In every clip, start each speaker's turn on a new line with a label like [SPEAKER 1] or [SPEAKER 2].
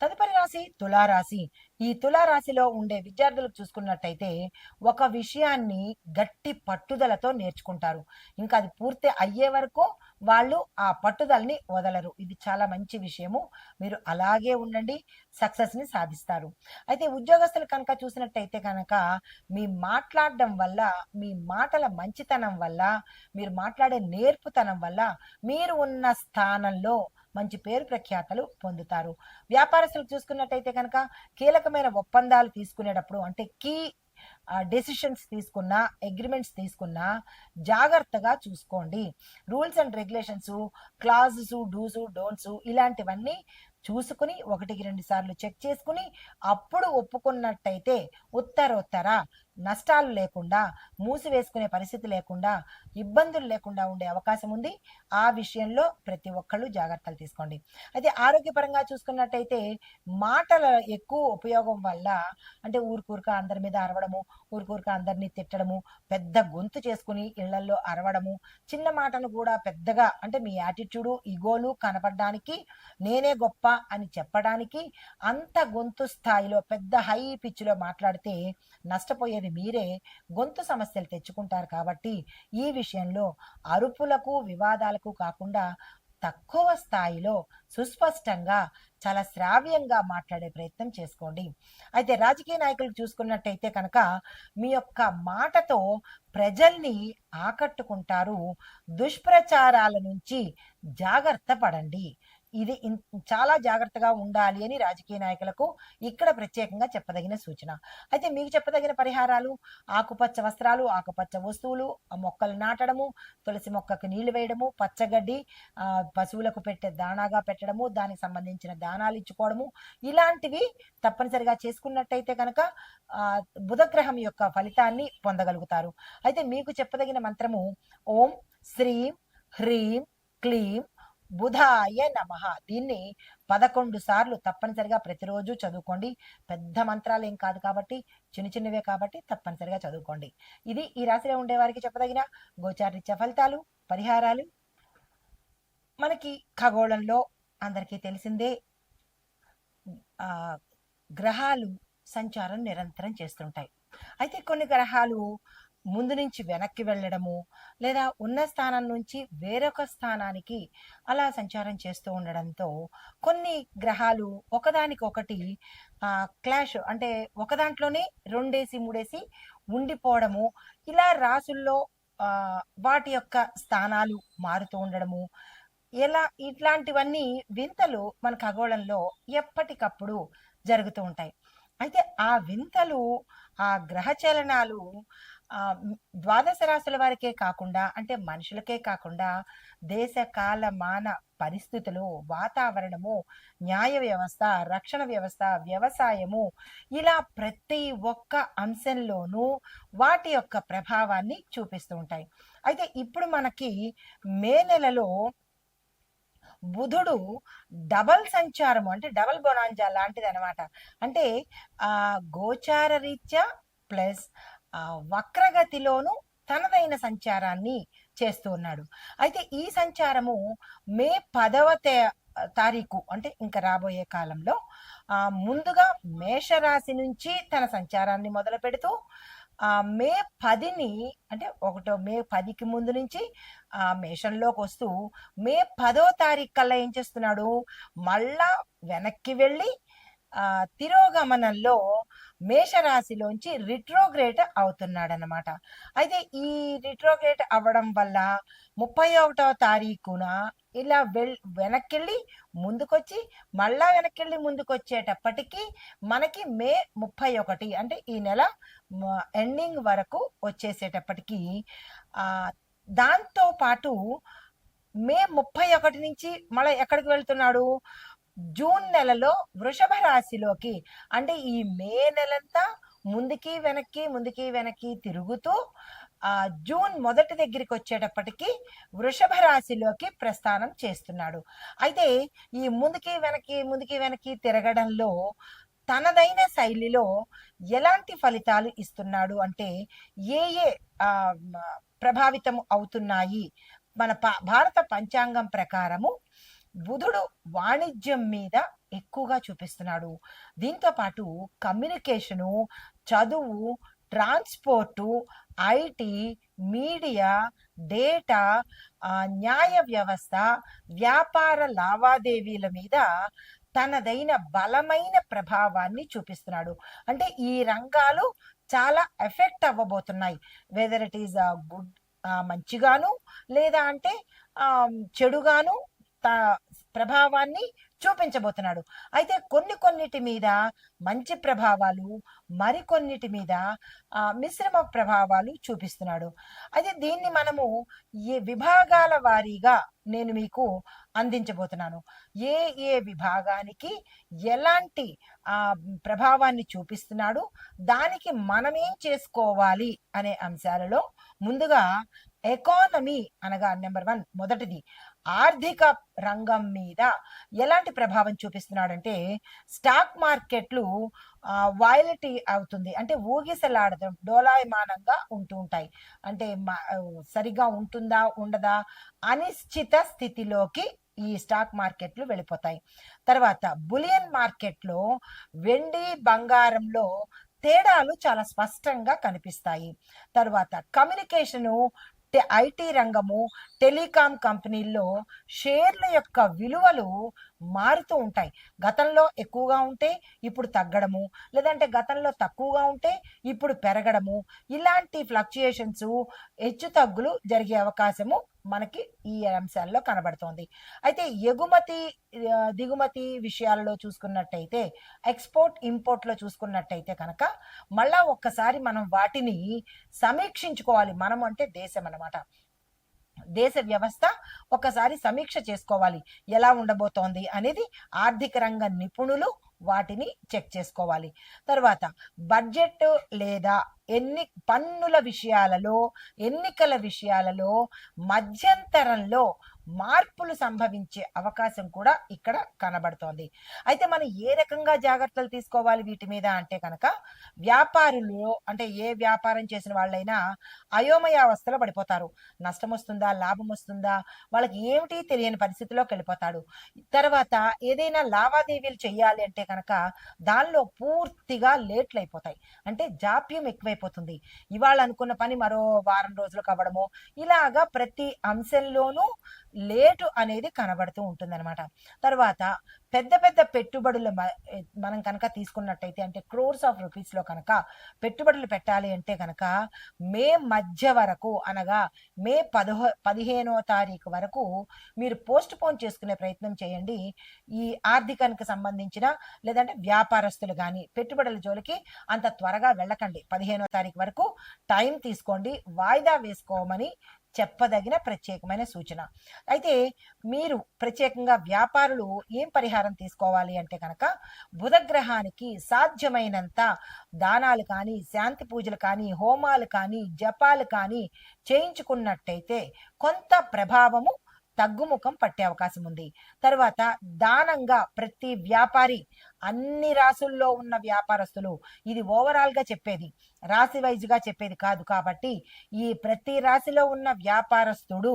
[SPEAKER 1] తదుపరి రాశి తులారాశి. ఈ తులారాశిలో ఉండే విద్యార్థులకు చూసుకున్నట్టయితే ఒక విషయాన్ని గట్టి పట్టుదలతో నేర్చుకుంటారు. ఇంకా అది పూర్తి అయ్యే వరకు వాళ్ళు ఆ పట్టుదలని వదలరు. ఇది చాలా మంచి విషయము. మీరు అలాగే ఉండండి సక్సెస్ని సాధిస్తారు. అయితే ఉద్యోగస్తులు కనుక చూసినట్టయితే కనుక మీ మాట్లాడడం వల్ల మీ మాటల మంచితనం వల్ల మీరు మాట్లాడే నేర్పుతనం వల్ల మీరు ఉన్న స్థానంలో మంచి పేరు ప్రఖ్యాతలు పొందుతారు. వ్యాపారస్తులు చూసుకున్నట్టయితే కనుక కీలకమైన ఒప్పందాలు తీసుకునేటప్పుడు అంటే కీ డెసిషన్స్ తీసుకున్నా అగ్రిమెంట్స్ తీసుకున్నా జాగ్రత్తగా చూసుకోండి. Rules and regulations clauses do's don'ts ఇలాంటివన్నీ చూసుకుని ఒకటికి రెండు సార్లు చెక్ చేసుకుని అప్పుడు ఒప్పుకున్నట్టయితే ఉత్తరోత్తర నష్టాలు లేకుండా మూసివేసుకునే పరిస్థితి లేకుండా ఇబ్బందులు లేకుండా ఉండే అవకాశం ఉంది. ఆ విషయంలో ప్రతి ఒక్కళ్ళు జాగ్రత్తలు తీసుకోండి. అయితే ఆరోగ్యపరంగా చూసుకున్నట్టయితే మాటల ఎక్కువ ఉపయోగం వల్ల అంటే ఊరుకూరుక అందరి మీద అరవడము ఊరుకూరుక అందరినీ తిట్టడము పెద్ద గొంతు చేసుకుని ఇళ్ళల్లో అరవడము చిన్న మాటను కూడా పెద్దగా అంటే మీ యాటిట్యూడు ఇగోలు కనపడడానికి నేనే గొప్ప అని చెప్పడానికి అంత గొంతు స్థాయిలో పెద్ద హై పిచ్లో మాట్లాడితే నష్టపోయేది మీరే. గొంతు సమస్యలు తెచ్చుకుంటారు కాబట్టి ఈ విషయంలో అరుపులకు వివాదాలకు కాకుండా తక్కువ స్థాయిలో సుస్పష్టంగా చాలా శ్రావ్యంగా మాట్లాడే ప్రయత్నం చేసుకోండి. అయితే రాజకీయ నాయకులు చూసుకున్నట్టయితే కనుక మీ యొక్క మాటతో ప్రజల్ని ఆకట్టుకుంటారు. దుష్ప్రచారాల నుంచి జాగ్రత్త పడండి. ఇది చాలా జాగ్రత్తగా ఉండాలి అని రాజకీయ నాయకులకు ఇక్కడ ప్రత్యేకంగా చెప్పదగిన సూచన. అయితే మీకు చెప్పదగిన పరిహారాలు? ఆకుపచ్చ వస్త్రాలు ఆకుపచ్చ వస్తువులు ఆ మొక్కలు నాటడము తులసి మొక్కకు నీళ్ళు వేయడము పచ్చగడ్డి పశువులకు పెట్టే దానాగా పెట్టడము దానికి సంబంధించిన దానాలు ఇచ్చుకోవడము ఇలాంటివి తప్పనిసరిగా చేసుకున్నట్టయితే కనుక బుధగ్రహం యొక్క ఫలితాన్ని పొందగలుగుతారు. అయితే మీకు చెప్పదగిన మంత్రము ఓం శ్రీం హ్రీం క్లీం బుధాయ నమ. దీన్ని పదకొండు సార్లు తప్పనిసరిగా ప్రతిరోజు చదువుకోండి. పెద్ద మంత్రాలు ఏం కాదు కాబట్టి చిన్న చిన్నవే కాబట్టి తప్పనిసరిగా చదువుకోండి. ఇది ఈ రాశిలో ఉండేవారికి చెప్పదగిన గోచారీత్య ఫలితాలు పరిహారాలు. మనకి ఖగోళంలో అందరికీ తెలిసిందే ఆ గ్రహాలు సంచారం నిరంతరం చేస్తుంటాయి. అయితే కొన్ని గ్రహాలు ముందు నుంచి వెనక్కి వెళ్ళడము లేదా ఉన్న స్థానం నుంచి వేరొక స్థానానికి అలా సంచారం చేస్తూ ఉండడంతో కొన్ని గ్రహాలు ఒకదానికొకటి క్లాష్ అంటే ఒకదాంట్లోనే రెండేసి మూడేసి ఉండిపోవడము. ఇలా రాసుల్లో వాటి యొక్క స్థానాలు మారుతూ ఉండడము. ఎలా ఇట్లాంటివన్నీ వింతలు మన ఖగోళంలో ఎప్పటికప్పుడు జరుగుతూ ఉంటాయి. అయితే ఆ వింతలు ఆ గ్రహ చలనాలు ద్వాదశ రాశుల వారికే కాకుండా అంటే మనుషులకే కాకుండా దేశ కాల మాన పరిస్థితులు వాతావరణము న్యాయ వ్యవస్థ రక్షణ వ్యవస్థ వ్యవసాయము ఇలా ప్రతి ఒక్క అంశంలోనూ వాటి యొక్క ప్రభావాన్ని చూపిస్తూ ఉంటాయి. అయితే ఇప్పుడు మనకి మే నెలలో బుధుడు డబల్ సంచారము అంటే డబల్ బొనాంజా లాంటిది అనమాట అంటే ఆ గోచార రీత్యా ప్లస్ వక్రగతిలోను తనదైన సంచారాన్ని చేస్తూ ఉన్నాడు. అయితే ఈ సంచారము మే పదవ తే- తారీఖు అంటే ఇంకా రాబోయే కాలంలో ముందుగా మేషరాశి నుంచి తన సంచారాన్ని మొదలు పెడుతూ మే పదిని అంటే ఒకటో మే పదికి ముందు నుంచి ఆ మేషంలోకి వస్తూ మే పదో తారీఖు కల్లా ఏం చేస్తున్నాడు? మళ్ళా వెనక్కి వెళ్ళి ఆ తిరోగమనంలో మేషరాశిలోంచి రిట్రోగ్రేట్ అవుతున్నాడు అనమాట అయితే ఈ రిట్రోగ్రేట్ అవ్వడం వల్ల ముప్పై ఒకటవ తారీఖున ఇలా వెల్ వెనక్కెళ్ళి ముందుకొచ్చి మళ్ళా వెనక్కెళ్ళి ముందుకొచ్చేటప్పటికి మనకి మే ముప్పై ఒకటి అంటే ఈ నెల ఎండింగ్ వరకు వచ్చేసేటప్పటికి దాంతో పాటు మే ముప్పై ఒకటి నుంచి మళ్ళీ ఎక్కడికి వెళ్తున్నాడు? జూన్ నెలలో వృషభ రాశిలోకి అంటే ఈ మే నెలంతా ముందుకి వెనక్కి ముందుకి వెనక్కి తిరుగుతూ ఆ జూన్ మొదటి దగ్గరికి వచ్చేటప్పటికి వృషభ రాశిలోకి ప్రస్థానం చేస్తున్నాడు. అయితే ఈ ముందుకి వెనక్కి ముందుకి వెనక్కి తిరగడంలో తనదైన శైలిలో ఎలాంటి ఫలితాలు ఇస్తున్నాడు? అంటే ఏ ఏ ప్రభావితం అవుతున్నాయి? మన ప- భారత పంచాంగం ప్రకారము బుధుడు వాణిజ్యం మీద ఎక్కువగా చూపిస్తున్నాడు. దీంతో పాటు కమ్యూనికేషను చదువు ట్రాన్స్పోర్టు ఐటీ మీడియా డేటా న్యాయ వ్యవస్థ వ్యాపార లావాదేవీల మీద తనదైన బలమైన ప్రభావాన్ని చూపిస్తున్నాడు. అంటే ఈ రంగాలు చాలా ఎఫెక్ట్ అవ్వబోతున్నాయి. వెదర్ ఇట్ ఈస్ గుడ్ మంచిగాను లేదా అంటే చెడుగాను త- ప్రభావాన్ని చూపించబోతున్నాడు. అయితే కొన్ని కొన్నిటి మీద మంచి ప్రభావాలు మరికొన్నిటి మీద ఆ, మిశ్రమ ప్రభావాలు చూపిస్తున్నాడు. అయితే దీన్ని మనము ఏ విభాగాల వారీగా నేను మీకు అందించబోతున్నాను. ఏ ఏ విభాగానికి ఎలాంటి ఆ, ప్రభావాన్ని చూపిస్తున్నాడు దానికి మనమేం చేసుకోవాలి అనే అంశాలలో ముందుగా ఎకానమీ అనగా నెంబర్ వన్ మొదటిది. ఆర్థిక రంగం మీద ఎలాంటి ప్రభావం చూపిస్తున్నాడంటే స్టాక్ మార్కెట్లు వాయిలిటీ అవుతుంది. అంటే ఊగిసలాడటం డోలాయమానంగా ఉంటూ ఉంటాయి. అంటే మా- సరిగా ఉంటుందా ఉండదా అనిశ్చిత స్థితిలోకి ఈ స్టాక్ మార్కెట్లు వెళ్ళిపోతాయి. తర్వాత బులియన్ మార్కెట్లో వెండి బంగారంలో తేడాలు చాలా స్పష్టంగా కనిపిస్తాయి. తర్వాత కమ్యూనికేషను ఐటీ రంగము టెలికాం కంపెనీల్లో షేర్ల యొక్క విలువలు మారుతూ ఉంటాయి. గతంలో ఎక్కువగా ఉంటే ఇప్పుడు తగ్గడము లేదంటే గతంలో తక్కువగా ఉంటే ఇప్పుడు పెరగడము. ఇలాంటి ఫ్లక్చుయేషన్స్ హెచ్చు తగ్గులు జరిగే అవకాశము మనకి ఈ అంశాల్లో కనబడుతోంది. అయితే ఎగుమతి దిగుమతి విషయాలలో చూసుకున్నట్టయితే ఎక్స్పోర్ట్ ఇంపోర్ట్లో చూసుకున్నట్టయితే కనుక మళ్ళా ఒక్కసారి మనం వాటిని సమీక్షించుకోవాలి. మనం అంటే దేశం అన్నమాట. దేశ వ్యవస్థ ఒకసారి సమీక్ష చేసుకోవాలి. ఎలా ఉండబోతోంది అనేది ఆర్థిక రంగ నిపుణులు వాటిని చెక్ చేసుకోవాలి. తర్వాత బడ్జెట్ లేదా ఎన్ని పన్నుల విషయాలలో ఎన్నికల విషయాలలో మధ్యంతరంలో మార్పులు సంభవించే అవకాశం కూడా ఇక్కడ కనబడుతోంది. అయితే మనం ఏ రకంగా జాగ్రత్తలు తీసుకోవాలి వీటి మీద అంటే కనుక వ్యాపారులు అంటే ఏ వ్యాపారం చేసిన వాళ్ళైనా అయోమయావస్థలో పడిపోతారు. నష్టం వస్తుందా? లాభం వస్తుందా? వాళ్ళకి ఏమిటి తెలియని పరిస్థితిలోకి వెళ్ళిపోతాడు. తర్వాత ఏదైనా లావాదేవీలు చేయాలి అంటే కనుక దానిలో పూర్తిగా లేట్లు అయిపోతాయి. అంటే జాప్యం ఎక్కువైపోతుంది. ఇవాళ అనుకున్న పని మరో వారం రోజులకు అవ్వడము ఇలాగా ప్రతి అంశంలోనూ లేటు అనేది కనబడుతూ ఉంటుందన్నమాట. తర్వాత పెద్ద పెద్ద పెట్టుబడులు మ- మనం కనుక తీసుకున్నట్టయితే అంటే క్రోర్స్ ఆఫ్ రూపీస్లో కనుక పెట్టుబడులు పెట్టాలి అంటే కనుక మే మధ్య వరకు అనగా మే పదహో పదిహేనో తారీఖు వరకు మీరు పోస్ట్ పోన్ చేసుకునే ప్రయత్నం చేయండి. ఈ ఆర్థికానికి సంబంధించిన లేదంటే వ్యాపారస్తులు కానీ పెట్టుబడుల జోలికి అంత త్వరగా వెళ్ళకండి. పదిహేనో తారీఖు వరకు టైం తీసుకోండి. వాయిదా వేసుకోమని చెప్పదగిన ప్రత్యేకమైన సూచన. అయితే మీరు ప్రత్యేకంగా వ్యాపారులు ఏం పరిహారం తీసుకోవాలి అంటే కనుక బుధగ్రహానికి సాధ్యమైనంత దానాలు కానీ శాంతి పూజలు కానీ హోమాలు కానీ జపాలు కానీ చేయించుకున్నట్టయితే కొంత ప్రభావము తగ్గుముఖం పట్టే అవకాశం ఉంది. తర్వాత దానంగా ప్రతి వ్యాపారి అన్ని రాసుల్లో ఉన్న వ్యాపారస్తులు ఇది ఓవరాల్గా చెప్పేది రాశి వైజ్గా చెప్పేది కాదు కాబట్టి ఈ ప్రతి రాశిలో ఉన్న వ్యాపారస్తుడు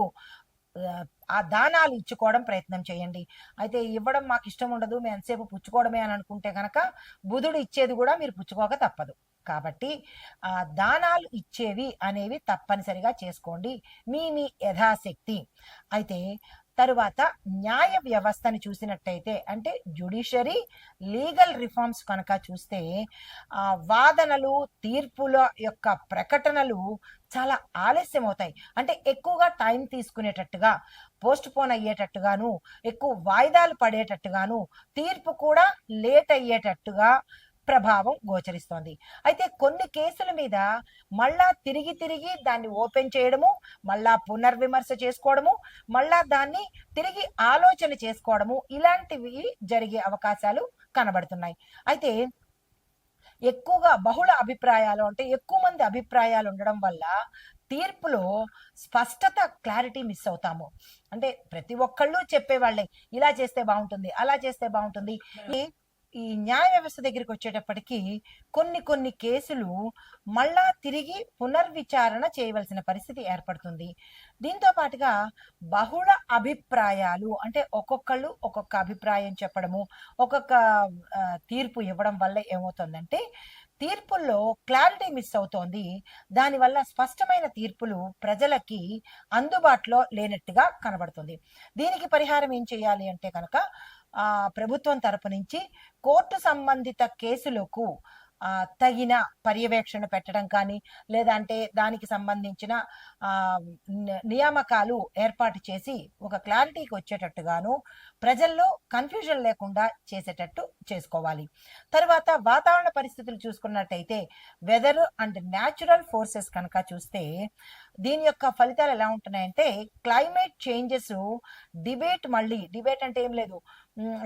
[SPEAKER 1] ఆ, దానాలు ఇచ్చుకోవడం ప్రయత్నం చేయండి. అయితే ఇవ్వడం మాకు ఇష్టం ఉండదు మేము ఎంతసేపు పుచ్చుకోవడమే అని అనుకుంటే కనుక బుధుడు ఇచ్చేది కూడా మీరు పుచ్చుకోక తప్పదు. కాబట్టి ఆ దానాలు ఇచ్చేవి అనేవి తప్పనిసరిగా చేసుకోండి. మీ మీ యథాశక్తి. అయితే తరువాత న్యాయ వ్యవస్థను చూసినట్టయితే అంటే జ్యుడిషరీ లీగల్ రిఫార్మ్స్ కనుక చూస్తే ఆ వాదనలు తీర్పుల యొక్క ప్రకటనలు చాలా ఆలస్యం అవుతాయి అంటే ఎక్కువగా టైం తీసుకునేటట్టుగా పోస్ట్ పోన్ అయ్యేటట్టుగాను ఎక్కువ వాయిదాలు పడేటట్టుగాను తీర్పు కూడా లేట్ అయ్యేటట్టుగా ప్రభావం గోచరిస్తోంది. అయితే కొన్ని కేసుల మీద మళ్ళా తిరిగి తిరిగి దాన్ని ఓపెన్ చేయడము మళ్ళా పునర్విమర్శ చేసుకోవడము మళ్ళా దాన్ని తిరిగి ఆలోచన చేసుకోవడము ఇలాంటివి జరిగే అవకాశాలు కనబడుతున్నాయి. అయితే ఎక్కువగా బహుళ అభిప్రాయాలు అంటే ఎక్కువ మంది అభిప్రాయాలు ఉండడం వల్ల తీర్పులో స్పష్టత క్లారిటీ మిస్ అవుతాము. అంటే ప్రతి ఒక్కళ్ళు చెప్పేవాళ్ళే ఇలా చేస్తే బాగుంటుంది అలా చేస్తే బాగుంటుంది. ఈ న్యాయ వ్యవస్థ దగ్గరికి వచ్చేటప్పటికి కొన్ని కొన్ని కేసులు మళ్ళా తిరిగి పునర్విచారణ చేయవలసిన పరిస్థితి ఏర్పడుతుంది. దీంతో పాటుగా బహుళ అభిప్రాయాలు అంటే ఒక్కొక్కళ్ళు ఒక్కొక్క అభిప్రాయం చెప్పడము ఒక్కొక్క తీర్పు ఇవ్వడం వల్ల ఏమవుతుందంటే తీర్పుల్లో క్లారిటీ మిస్ అవుతోంది. దానివల్ల స్పష్టమైన తీర్పులు ప్రజలకి అందుబాటులో లేనట్టుగా కనబడుతుంది. దీనికి పరిహారం ఏం చేయాలి అంటే కనుక ప్రభుత్వం తరపు నుంచి కోర్టు సంబంధిత కేసులకు తగిన పర్యవేక్షణ పెట్టడం కానీ లేదంటే దానికి సంబంధించిన నియామకాలు ఏర్పాటు చేసి ఒక క్లారిటీకి వచ్చేటట్టుగాను ప్రజల్లో కన్ఫ్యూజన్ లేకుండా చేసేటట్టు చేసుకోవాలి. తర్వాత వాతావరణ పరిస్థితులు చూసుకున్నట్టయితే వెదర్ అండ్ న్యాచురల్ ఫోర్సెస్ కనుక చూస్తే దీని యొక్క ఫలితాలు ఎలా ఉంటున్నాయంటే క్లైమేట్ చేంజెస్ డిబేట్ మళ్ళీ డిబేట్ అంటే ఏం లేదు.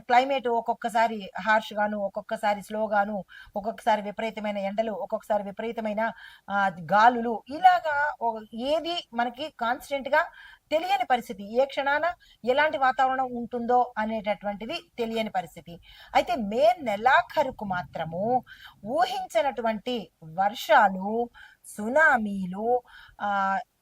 [SPEAKER 1] క్లైమేట్ ఒక్కొక్కసారి హార్ష్ గాను ఒక్కొక్కసారి స్లోగాను ఒక్కొక్కసారి విపరీతమైన ఎండలు ఒక్కొక్కసారి విపరీతమైన గాలులు. ఇలాగా ఏది మనకి కాన్స్టెంట్గా తెలియని పరిస్థితి. ఏ క్షణాన ఎలాంటి వాతావరణం ఉంటుందో అనేటటువంటిది తెలియని పరిస్థితి. అయితే మే నెలాఖరుకు మాత్రము ఊహించినటువంటి వర్షాలు సునామీలు ఆ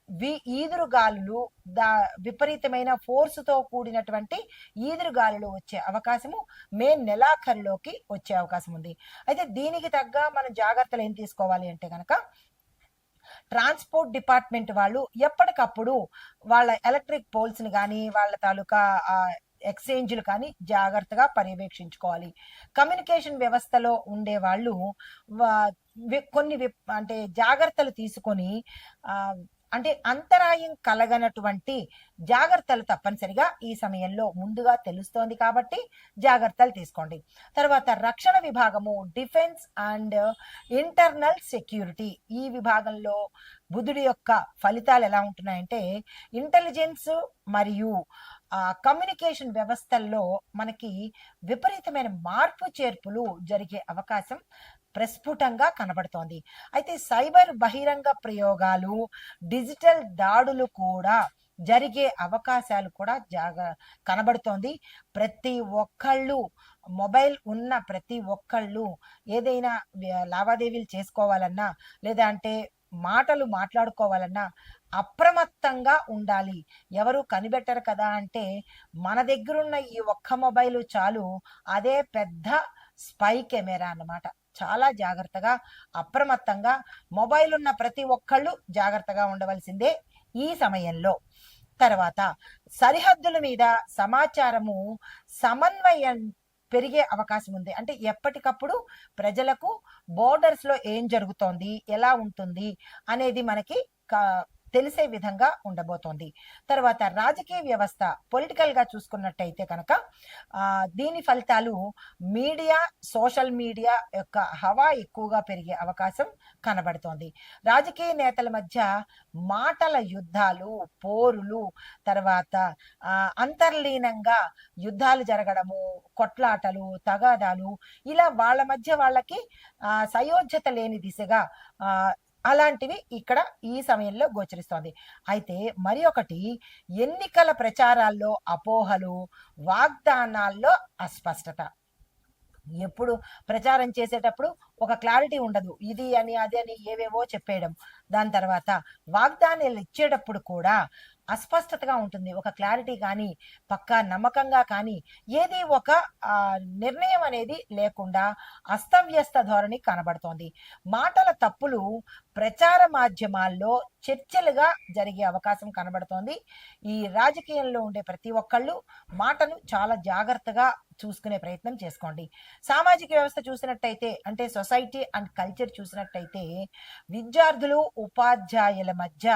[SPEAKER 1] వి ఈదురుగాలులు దా విపరీతమైన ఫోర్సుతో కూడినటువంటి ఈదురుగాలులు వచ్చే అవకాశము మే నెలాఖరులోకి వచ్చే అవకాశం ఉంది. అయితే దీనికి తగ్గ మనం జాగ్రత్తలు ఏం తీసుకోవాలి అంటే కనుక ట్రాన్స్పోర్ట్ డిపార్ట్మెంట్ వాళ్ళు ఎప్పటికప్పుడు వాళ్ళ ఎలక్ట్రిక్ పోల్స్ని కానీ వాళ్ళ తాలూకా ఎక్స్చేంజ్లు కానీ జాగ్రత్తగా పర్యవేక్షించుకోవాలి. కమ్యూనికేషన్ వ్యవస్థలో ఉండే వాళ్ళు వా- కొన్ని అంటే జాగ్రత్తలు తీసుకొని అంటే అంతరాయం కలగనటువంటి జాగ్రత్తలు తప్పనిసరిగా ఈ సమయంలో ముందుగా తెలుస్తోంది కాబట్టి జాగ్రత్తలు తీసుకోండి. తర్వాత రక్షణ విభాగము డిఫెన్స్ అండ్ ఇంటర్నల్ సెక్యూరిటీ. ఈ విభాగంలో బుధుడి యొక్క ఫలితాలు ఎలా ఉంటున్నాయంటే ఇంటెలిజెన్స్ మరియు కమ్యూనికేషన్ వ్యవస్థల్లో మనకి విపరీతమైన మార్పు చేర్పులు జరిగే అవకాశం ప్రస్ఫుటంగా కనబడుతోంది. అయితే సైబర్ బహిరంగ ప్రయోగాలు డిజిటల్ దాడులు కూడా జరిగే అవకాశాలు కూడా జాగ కనబడుతోంది. ప్రతి ఒక్కళ్ళు మొబైల్ ఉన్న ప్రతి ఒక్కళ్ళు ఏదైనా లావాదేవీలు చేసుకోవాలన్నా లేదా అంటే మాటలు మాట్లాడుకోవాలన్నా అప్రమత్తంగా ఉండాలి. ఎవరు కనిపెట్టరు కదా అంటే మన దగ్గరున్న ఈ ఒక్క మొబైల్ చాలు అదే పెద్ద స్పై కెమెరా అన్నమాట. చాలా జాగ్రత్తగా అప్రమత్తంగా మొబైల్ ఉన్న ప్రతి ఒక్కళ్ళు జాగ్రత్తగా ఉండవలసిందే ఈ సమయంలో. తర్వాత సరిహద్దుల మీద సమాచారము సమన్వయం పెరిగే అవకాశం ఉంది. అంటే ఎప్పటికప్పుడు ప్రజలకు బోర్డర్స్లో ఏం జరుగుతోంది ఎలా ఉంటుంది అనేది మనకి తెలిసే విధంగా ఉండబోతోంది. తర్వాత రాజకీయ వ్యవస్థ పొలిటికల్గా చూసుకున్నట్టయితే కనుక దీని ఫలితాలు మీడియా సోషల్ మీడియా యొక్క హవా ఎక్కువగా పెరిగే అవకాశం కనబడుతోంది. రాజకీయ నేతల మధ్య మాటల యుద్ధాలు పోరులు తర్వాత అంతర్లీనంగా యుద్ధాలు జరగడము కొట్లాటలు తగాదాలు ఇలా వాళ్ళ మధ్య వాళ్ళకి సయోధ్యత లేని దిశగా అలాంటివి ఇక్కడ ఈ సమయంలో గోచరిస్తోంది. అయితే మరి ఒకటి ఎన్నికల ప్రచారాల్లో అపోహలు వాగ్దానాల్లో అస్పష్టత. ఎప్పుడు ప్రచారం చేసేటప్పుడు ఒక క్లారిటీ ఉండదు. ఇది అని అది అని ఏవేవో చెప్పేయడం. దాని తర్వాత వాగ్దానాలు ఇచ్చేటప్పుడు కూడా అస్పష్టతగా ఉంటుంది. ఒక క్లారిటీ కానీ పక్కా నమ్మకంగా కానీ ఏది ఒక నిర్ణయం అనేది లేకుండా అస్తవ్యస్త ధోరణి కనబడుతోంది. మాటల తప్పులు ప్రచార మాధ్యమాల్లో చర్చలుగా జరిగే అవకాశం కనబడుతోంది. ఈ రాజకీయంలో ఉండే ప్రతి ఒక్కళ్ళు మాటను చాలా జాగ్రత్తగా చూసుకునే ప్రయత్నం చేసుకోండి. సామాజిక వ్యవస్థ చూసినట్టయితే అంటే సొసైటీ అండ్ కల్చర్ చూసినట్టయితే విద్యార్థులు ఉపాధ్యాయుల మధ్య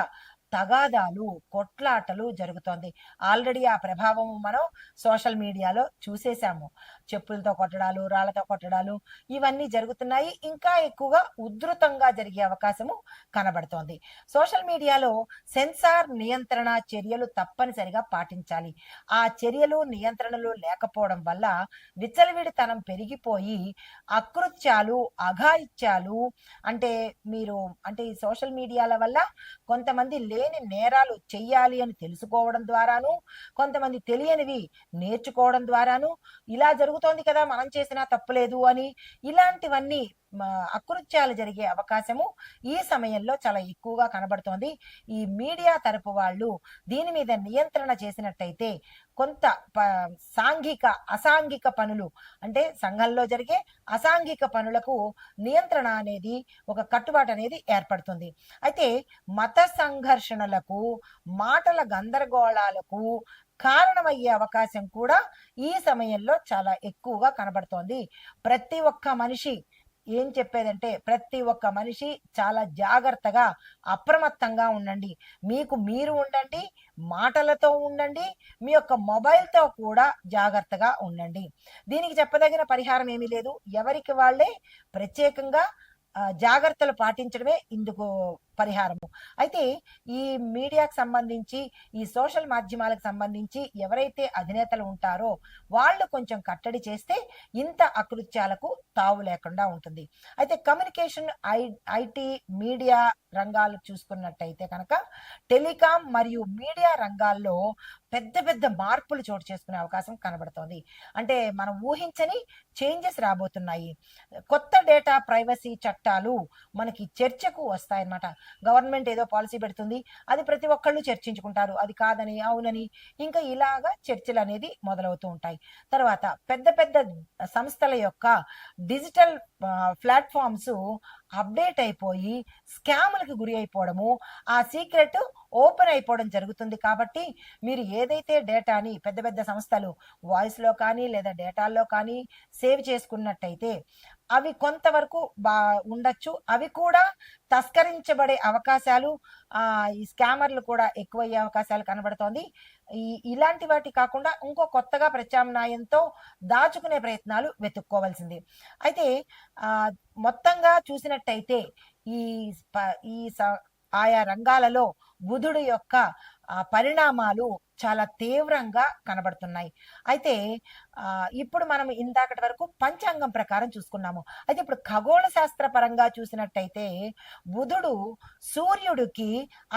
[SPEAKER 1] తగాదాలు కొట్లాటలు జరుగుతోంది. ఆల్రెడీ ఆ ప్రభావం మనం సోషల్ మీడియాలో చూసేశాము. చెప్పులతో కొట్టడాలు రాళ్ళతో కొట్టడాలు ఇవన్నీ జరుగుతున్నాయి. ఇంకా ఎక్కువగా ఉధృతంగా జరిగే అవకాశము కనబడుతోంది. సోషల్ మీడియాలో సెన్సార్ నియంత్రణ చర్యలు తప్పనిసరిగా పాటించాలి. ఆ చర్యలు నియంత్రణలు లేకపోవడం వల్ల విచ్చలవిడితనం పెరిగిపోయి అకృత్యాలు అఘాయిత్యాలు అంటే మీరు అంటే ఈ సోషల్ మీడియాల వల్ల కొంతమంది లేని నేరాలు చెయ్యాలి అని తెలుసుకోవడం ద్వారాను కొంతమంది తెలియనివి నేర్చుకోవడం ద్వారాను ఇలా జరుగుతోంది కదా మనం చేసినా తప్పులేదు అని ఇలాంటివన్నీ అకృత్యాలు జరిగే అవకాశము ఈ సమయంలో చాలా ఎక్కువగా కనబడుతోంది. ఈ మీడియా తరపు వాళ్ళు దీని మీద నియంత్రణ చేసినట్టయితే కొంత ప సాంఘిక అసాంఘిక పనులు అంటే సంఘంలో జరిగే అసాంఘిక పనులకు నియంత్రణ అనేది ఒక కట్టుబాటు అనేది ఏర్పడుతుంది. అయితే మత సంఘర్షణలకు మాటల గందరగోళాలకు కారణమయ్యే అవకాశం కూడా ఈ సమయంలో చాలా ఎక్కువగా కనబడుతోంది. ప్రతి ఒక్క మనిషి ఏం చెప్పేదంటే ప్రతి ఒక్క మనిషి చాలా జాగ్రత్తగా అప్రమత్తంగా ఉండండి. మీకు మీరు ఉండండి మాటలతో ఉండండి మీ యొక్క మొబైల్తో కూడా జాగ్రత్తగా ఉండండి. దీనికి చెప్పదగిన పరిహారం ఏమీ లేదు. ఎవరికి వాళ్ళే ప్రత్యేకంగా జాగ్రత్తలు పాటించడమే ఇందుకు పరిహారము. అయితే ఈ మీడియాకు సంబంధించి ఈ సోషల్ మాధ్యమాలకు సంబంధించి ఎవరైతే అధినేతలు ఉంటారో వాళ్ళు కొంచెం కట్టడి చేస్తే ఇంత అకృత్యాలకు తావు లేకుండా ఉంటుంది. అయితే కమ్యూనికేషన్ ఐ ఐటీ మీడియా రంగాలు చూసుకున్నట్టయితే కనుక టెలికాం మరియు మీడియా రంగాల్లో పెద్ద పెద్ద మార్పులు చోటు చేసుకునే అవకాశం కనబడుతోంది. అంటే మనం ఊహించని చేంజెస్ రాబోతున్నాయి. కొత్త డేటా ప్రైవసీ చట్టాలు మనకి చర్చకు వస్తాయన్నమాట. గవర్నమెంట్ ఏదో పాలసీ పెడుతుంది. అది ప్రతి ఒక్కళ్ళు చర్చించుకుంటారు. అది కాదని అవునని ఇంకా ఇలాగా చర్చలు అనేది మొదలవుతూ ఉంటాయి. తర్వాత పెద్ద పెద్ద సంస్థల యొక్క డిజిటల్ ప్లాట్ఫామ్స్ అప్డేట్ అయిపోయి స్కాములకు గురి అయిపోవడము ఆ సీక్రెట్ ఓపెన్ అయిపోవడం జరుగుతుంది కాబట్టి మీరు ఏదైతే డేటాని పెద్ద పెద్ద సంస్థలు వాయిస్లో కానీ లేదా డేటాల్లో కానీ సేవ్ చేసుకున్నట్టయితే అవి కొంతవరకు బా ఉండొచ్చు. అవి కూడా తస్కరించబడే అవకాశాలు ఆ ఈ స్కామర్లు కూడా ఎక్కువయ్యే అవకాశాలు కనబడుతోంది. ఈ ఇలాంటి వాటి కాకుండా ఇంకో కొత్తగా ప్రత్యామ్నాయంతో దాచుకునే ప్రయత్నాలు వెతుక్కోవాల్సింది. అయితే ఆ మొత్తంగా చూసినట్టయితే ఈ ఈ స- ఆయా రంగాలలో బుధుడు యొక్క పరిణామాలు చాలా తీవ్రంగా కనబడుతున్నాయి. అయితే ఇప్పుడు మనం ఇందాకటి వరకు పంచాంగం ప్రకారం చూసుకున్నాము. అయితే ఇప్పుడు ఖగోళ శాస్త్ర పరంగా చూసినట్టయితే బుధుడు సూర్యుడికి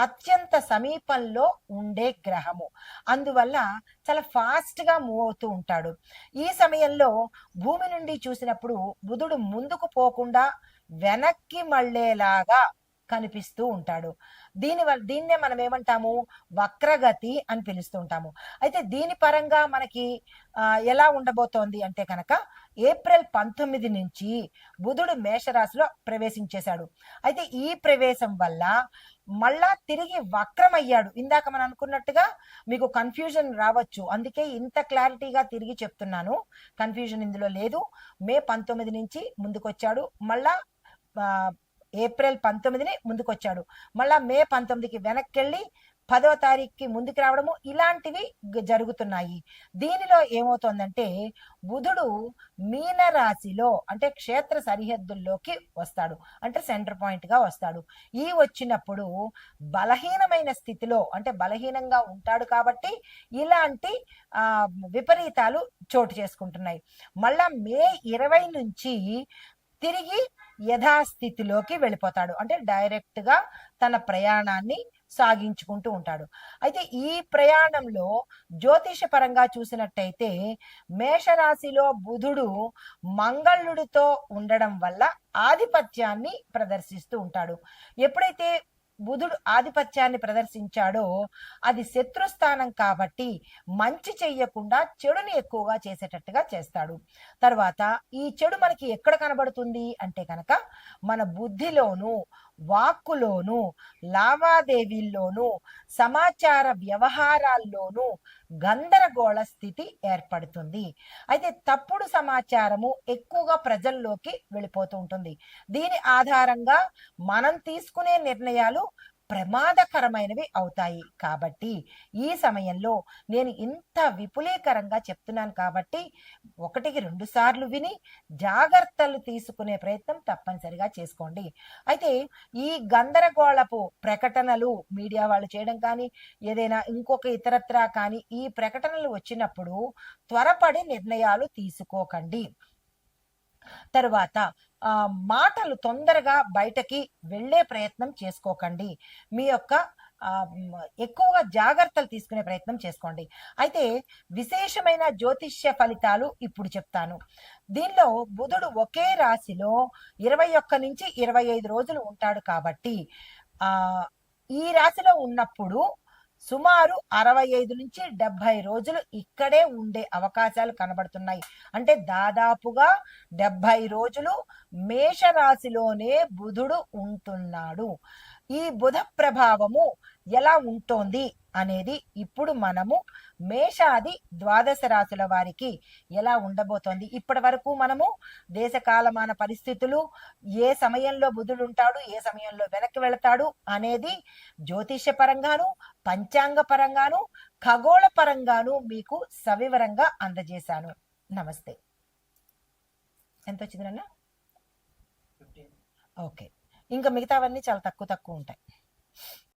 [SPEAKER 1] అత్యంత సమీపంలో ఉండే గ్రహము. అందువల్ల చాలా ఫాస్ట్గా మూవ్ అవుతూ ఉంటాడు. ఈ సమయంలో భూమి నుండి చూసినప్పుడు బుధుడు ముందుకు పోకుండా వెనక్కి మళ్ళేలాగా కనిపిస్తూ ఉంటాడు. దీని వల్ల దీన్నే మనం ఏమంటాము? వక్రగతి అని పిలుస్తూ ఉంటాము. అయితే దీని పరంగా మనకి ఎలా ఉండబోతోంది అంటే కనుక ఏప్రిల్ పంతొమ్మిది నుంచి బుధుడు మేషరాశిలో ప్రవేశించేశాడు అయితే ఈ ప్రవేశం వల్ల మళ్ళా తిరిగి వక్రమయ్యాడు. ఇందాక మనం అనుకున్నట్టుగా మీకు కన్ఫ్యూజన్ రావచ్చు. అందుకే ఇంత క్లారిటీగా తిరిగి చెప్తున్నాను. కన్ఫ్యూజన్ ఇందులో లేదు. మే పంతొమ్మిది నుంచి ముందుకొచ్చాడు. మళ్ళా ఏప్రిల్ పంతొమ్మిదిని ముందుకొచ్చాడు. మళ్ళా మే పంతొమ్మిదికి వెనక్కి వెళ్ళి పదవ తారీఖుకి ముందుకు రావడము ఇలాంటివి జరుగుతున్నాయి. దీనిలో ఏమవుతోందంటే బుధుడు మీన రాశిలో అంటే క్షేత్ర సరిహద్దుల్లోకి వస్తాడు. అంటే సెంటర్ పాయింట్గా వస్తాడు. ఈ వచ్చినప్పుడు బలహీనమైన స్థితిలో అంటే బలహీనంగా ఉంటాడు కాబట్టి ఇలాంటి విపరీతాలు చోటు చేసుకుంటున్నాయి. మళ్ళా మే ఇరవై నుంచి తిరిగి యథాస్థితిలోకి వెళ్ళిపోతాడు. అంటే డైరెక్ట్గా తన ప్రయాణాన్ని సాగించుకుంటూ ఉంటాడు. అయితే ఈ ప్రయాణంలో జ్యోతిష పరంగా చూసినట్టయితే మేషరాశిలో బుధుడు మంగళుడితో ఉండడం వల్ల ఆధిపత్యాన్ని ప్రదర్శిస్తూ ఉంటాడు. ఎప్పుడైతే బుధుడు ఆధిపత్యాన్ని ప్రదర్శించాడో అది శత్రుస్థానం కాబట్టి మంచి చెయ్యకుండా చెడుని ఎక్కువగా చేసేటట్టుగా చేస్తాడు. తర్వాత ఈ చెడు మనకి ఎక్కడ కనబడుతుంది అంటే కనుక మన బుద్ధిలోనూ వాక్కులోను లావాదేవీల్లోనూ సమాచార వ్యవహారాల్లోనూ గందరగోళ స్థితి ఏర్పడుతుంది. అయితే తప్పుడు సమాచారము ఎక్కువగా ప్రజల్లోకి వెళ్ళిపోతూ ఉంటుంది. దీని ఆధారంగా మనం తీసుకునే నిర్ణయాలు ప్రమాదకరమైనవి అవుతాయి. కాబట్టి ఈ సమయంలో నేను ఇంత విపులీకరంగా చెప్తున్నాను కాబట్టి ఒకటికి రెండు సార్లు విని జాగ్రత్తలు తీసుకునే ప్రయత్నం తప్పనిసరిగా చేసుకోండి. అయితే ఈ గందరగోళపు ప్రకటనలు మీడియా వాళ్ళు చేయడం కానీ ఏదైనా ఇంకొక ఇతరత్రా కానీ ఈ ప్రకటనలు వచ్చినప్పుడు త్వరపడి నిర్ణయాలు తీసుకోకండి. తర్వాత మాటలు తొందరగా బయటకి వెళ్ళే ప్రయత్నం చేసుకోకండి. మీ యొక్క ఎక్కువగా జాగ్రత్తలు తీసుకునే ప్రయత్నం చేసుకోండి. అయితే విశేషమైన జ్యోతిష్య ఫలితాలు ఇప్పుడు చెప్తాను. దీనిలో బుధుడు ఒకే రాశిలో ఇరవై ఒక్క నుంచి ఇరవై ఐదు రోజులు ఉంటాడు కాబట్టి ఈ రాశిలో ఉన్నప్పుడు సుమారు అరవై ఐదు నుంచి డెబ్బై రోజులు ఇక్కడే ఉండే అవకాశాలు కనబడుతున్నాయి. అంటే దాదాపుగా డెబ్బై రోజులు మేషరాశిలోనే బుధుడు ఉంటున్నాడు. ఈ బుధ ప్రభావము ఎలా ఉంటోంది అనేది ఇప్పుడు మనము మేషాది ద్వాదశ రాశుల వారికి ఎలా ఉండబోతోంది. ఇప్పటి వరకు మనము దేశ కాలమాన పరిస్థితులు ఏ సమయంలో బుధుడు ఉంటాడు ఏ సమయంలో వెనక్కి వెళతాడు అనేది జ్యోతిష్య పరంగాను పంచాంగ పరంగాను ఖగోళ పరంగాను మీకు సవివరంగా అందజేశాను. నమస్తే. ఎంత వచ్చింది నాన్న ఓకే. ఇంకా మిగతావన్నీ చాలా తక్కువ తక్కువ ఉంటాయి.